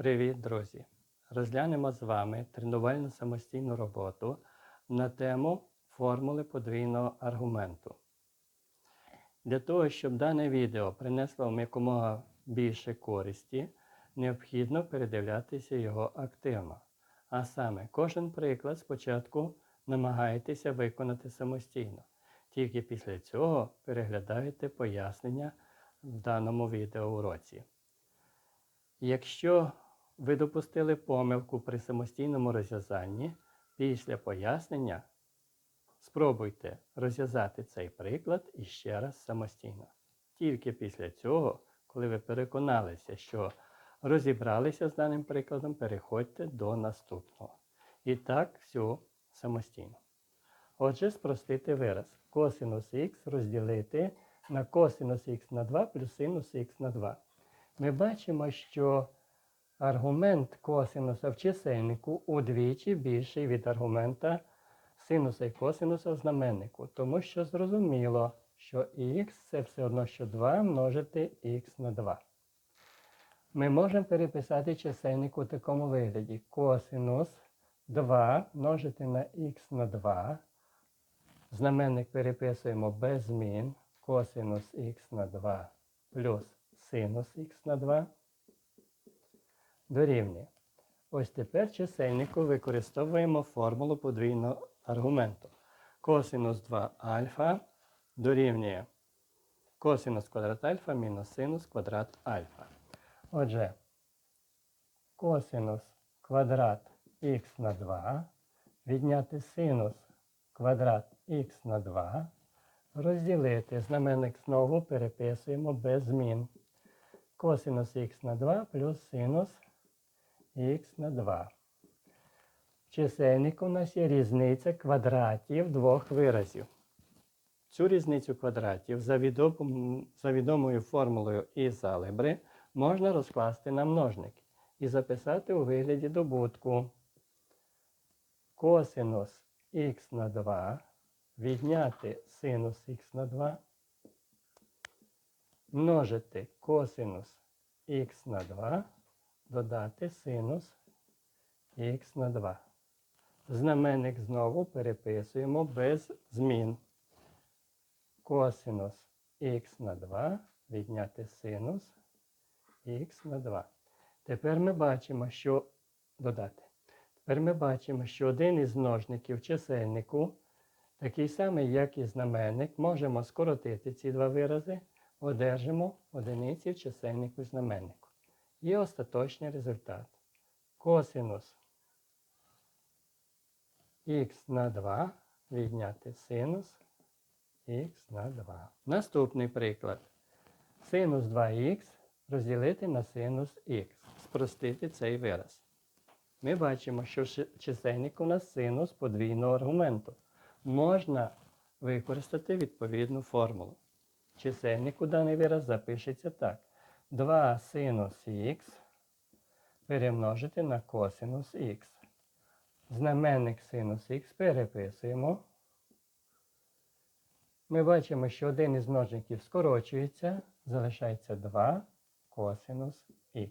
Привіт, друзі! Розглянемо з вами тренувальну самостійну роботу на тему формули подвійного аргументу. Для того, щоб дане відео принесло вам якомога більше користі, необхідно передивлятися його активно. А саме, кожен приклад спочатку намагайтеся виконати самостійно. Тільки після цього переглядаєте пояснення в даному відеоуроці. Якщо ви допустили помилку при самостійному розв'язанні, після пояснення спробуйте розв'язати цей приклад іще раз самостійно. Тільки після цього, коли ви переконалися, що розібралися з даним прикладом, переходьте до наступного. І так, все самостійно. Отже, спростити вираз. Косинус х розділити на косинус х на 2 плюс синус х на 2 ми бачимо, що аргумент косинуса в чисельнику удвічі більший від аргумента синуса і косинуса в знаменнику. Тому що зрозуміло, що х це все одно, що 2 множити х на 2. Ми можемо переписати чисельник у такому вигляді. Косинус 2 множити на х на 2. Знаменник переписуємо без змін. Косинус х на 2 плюс синус х на 2 дорівнює. Ось тепер чисельнику використовуємо формулу подвійного аргументу. Косинус 2 альфа дорівнює косинус квадрат альфа мінус синус квадрат альфа. Отже, косинус квадрат х на 2 відняти синус квадрат х на 2 розділити. Знаменник знову переписуємо без змін косинус х на 2 плюс синус х на 2. В чисельнику у нас є різниця квадратів двох виразів. Цю різницю квадратів за, відом, за відомою формулою із алгебри можна розкласти на множник і записати у вигляді добутку. Косинус х на 2 відняти синус х на 2 множити косинус х на 2, додати синус х на 2. Знаменник знову переписуємо без змін. Косинус х на 2 відняти синус х на 2. Тепер ми бачимо, що додати. Тепер ми бачимо, що один із множників чисельнику, такий самий, як і знаменник, можемо скоротити ці два вирази одержимо одиниці в чисельнику і остаточний результат. Косинус х на 2 відняти синус х на 2. Наступний приклад. Синус 2х розділити на синус х. Спростити цей вираз. Ми бачимо, що чисельник у нас синус подвійного аргументу. Можна використати відповідну формулу чисельнику даний вираз запишеться так. 2 синус х перемножити на косинус х. Знаменник синус х переписуємо. Ми бачимо, що один із множників скорочується, залишається 2 косинус х.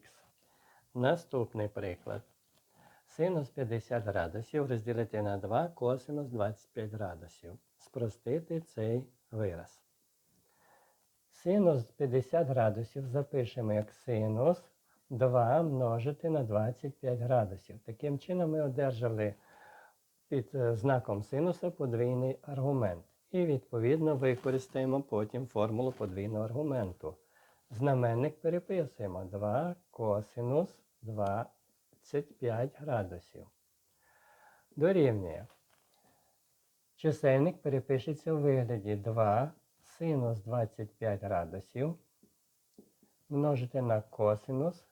Наступний приклад. Синус 50 градусів розділити на 2 косинус 25 градусів. Спростити цей вираз. Синус 50 градусів запишемо як синус 2 множити на 25 градусів. Таким чином ми одержали під е, знаком синуса подвійний аргумент. І, відповідно, використаємо потім формулу подвійного аргументу. Знаменник переписуємо 2 косинус 25 градусів. Дорівнює. Чисельник перепишеться у вигляді 2 синус 25 градусів множити на косинус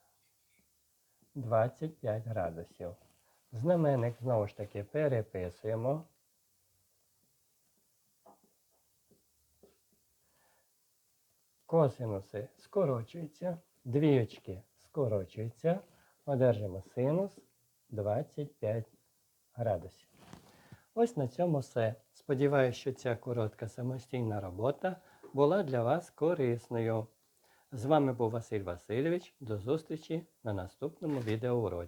25 градусів. Знаменник знову ж таки переписуємо. Косинуси скорочуються, двічки скорочуються, одержимо синус 25 градусів. Ось на цьому все. Сподіваюся, що ця коротка самостійна робота була для вас корисною. З вами був Василь Васильович. До зустрічі на наступному відеоуроці.